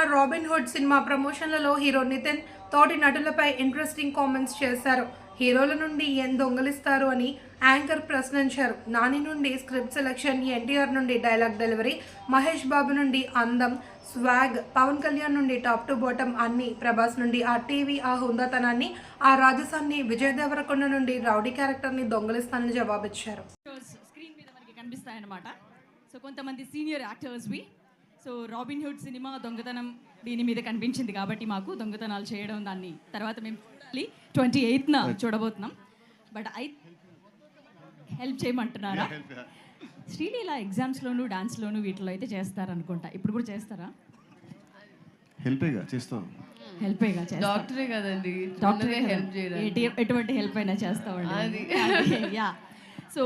నటించిన Robin Hood cinema ప్రమోషన్లలో hero Nithiin తోటి నటులపై ఇంట్రెస్టింగ్ కామెంట్స్ చేశారు. హీరోల నుండి ఏం దొంగలిస్తారు అని యాంకర్ ప్రశ్నించారు. నాని నుండి స్క్రిప్ట్ సెలెక్షన్ ఎన్టీఆర్ నుండి డైలాగ్ డెలివరీ మహేష్ బాబు నుండి అందం స్వాగ్ పవన్ కళ్యాణ్ నుండి టాప్ టు బాటమ్ అన్ని ప్రభాస్ నుండి ఆ టీవీ ఆ హుందాతనాన్ని ఆ రాజసాన్ని విజయ్ దేవరకొండ నుండి రౌడీ క్యారెక్టర్ని దొంగలిస్తానని జవాబిచ్చారు. స్క్రీన్ మీద మనకి కనిపిస్తాయన్నమాట. సో కొంతమంది సీనియర్ యాక్టర్స్వి సో రాబిన్ హుడ్ సినిమా దొంగతనం దీని మీద కనిపించింది కాబట్టి మాకు దొంగతనాలు చేయడం దాన్ని తర్వాత మేము చూడాలి. ట్వంటీ ఎయిత్న చూడబోతున్నాం. బట్ ఐ హెల్ప్ చేయమంటున్నారా? శ్రీలీల ఎగ్జామ్స్లోను డాన్స్లోను వీటిలో అయితే చేస్తారనుకుంటా. ఇప్పుడు కూడా చేస్తారా? హెల్పేగా చేస్తాం. హెల్పేగా డాక్టరే కదండి. డాక్టరే హెల్ప్ ఎటువంటి హెల్ప్ అయినా చేస్తామండి యా సో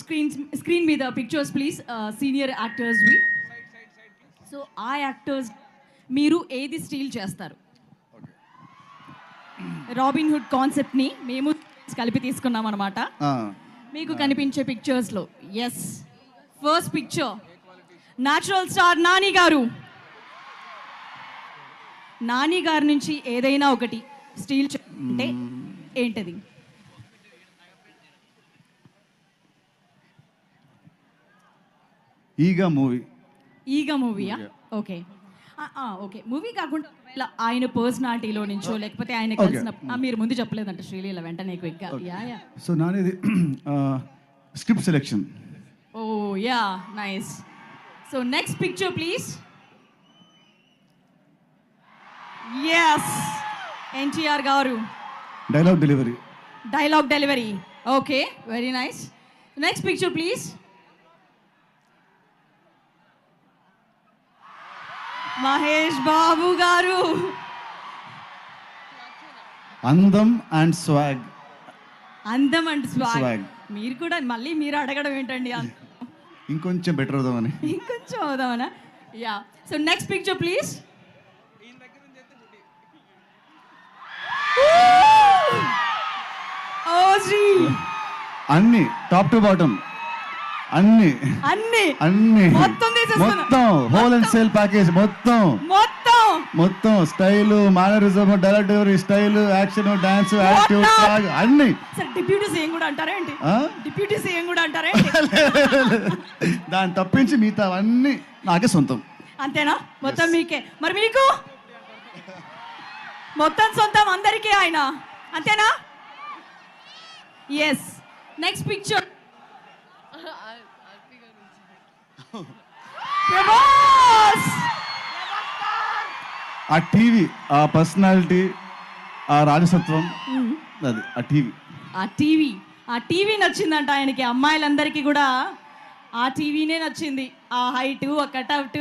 స్క్రీన్ స్క్రీన్ మీద పిక్చర్స్ ప్లీజ్ సీనియర్ యాక్టర్స్వి సో ఆ యాక్టర్స్ మీరు ఏది స్టీల్ చేస్తారు? రాబిన్ హుడ్ కాన్సెప్ట్ని మేము కలిపి తీసుకున్నాం అనమాట మీకు కనిపించే పిక్చర్స్లో yes first picture natural star Nani garu. Nani గారి నుంచి ఏదైనా ఒకటి స్టీల్ అంటే ఏంటది? ఈగ మూవీ. ఈగ మూవీయా? ఓకే. ఓకే. మూవీ కాకుండా ఒకవేళ ఆయన పర్సనాలిటీలో నుంచో లేకపోతే ఆయన కలిసిన ఆ, మీరు ముందు చెప్పలేదంట శ్రీలీల వెంటనే క్విక్గా yeah yeah so నానేది script selection oh yeah nice so next picture please yes NTR garu. Dialogue delivery dialogue delivery okay very nice next picture please Mahesh Babu garu. అందం అండ్ స్వాగ్. అందం అండ్ స్వాగ్. మీరు కూడా మళ్ళీ మీరు అడగడం ఏంటండి? ఇంకొంచెం better అవుదామని. ఇంకొంచెం అవుదామనా? Yeah so next picture please అన్ని టాప్ టు బాటమ్ అన్ని. అన్ని. అన్ని. మొత్తం. మొత్తం హోల్ అండ్ సేల్ ప్యాకేజ్ మొత్తం మొత్తం మొత్తం style mannerism dialogue delivery style action dance active అన్ని సార్ డిప్యూటీ సీఎం కూడా అంటారా ఏంటి ఆ? డిప్యూటీ సీఎం కూడా అంటారా ఏంటి దాన్ని తప్పించి మిగతా అన్ని నాకే సొంతం అంతేనా మొత్తం మీకే మరి మీకు మొత్తం సొంతం అందరికీ ఆయన అంతేనా ఎస్ నెక్స్ట్ పిక్చర్ ఆ టీవీ ఆ పర్సనాలిటీ ఆ రాజసత్వం అది ఆ టీవీ. ఆ టీవీ ఆ టీవీ నచ్చిందంట ఆయనకి. అమ్మాయిలందరికీ కూడా ఆ టీవీనే నచ్చింది. ఆ హైట్ ఆ కట్అవుట్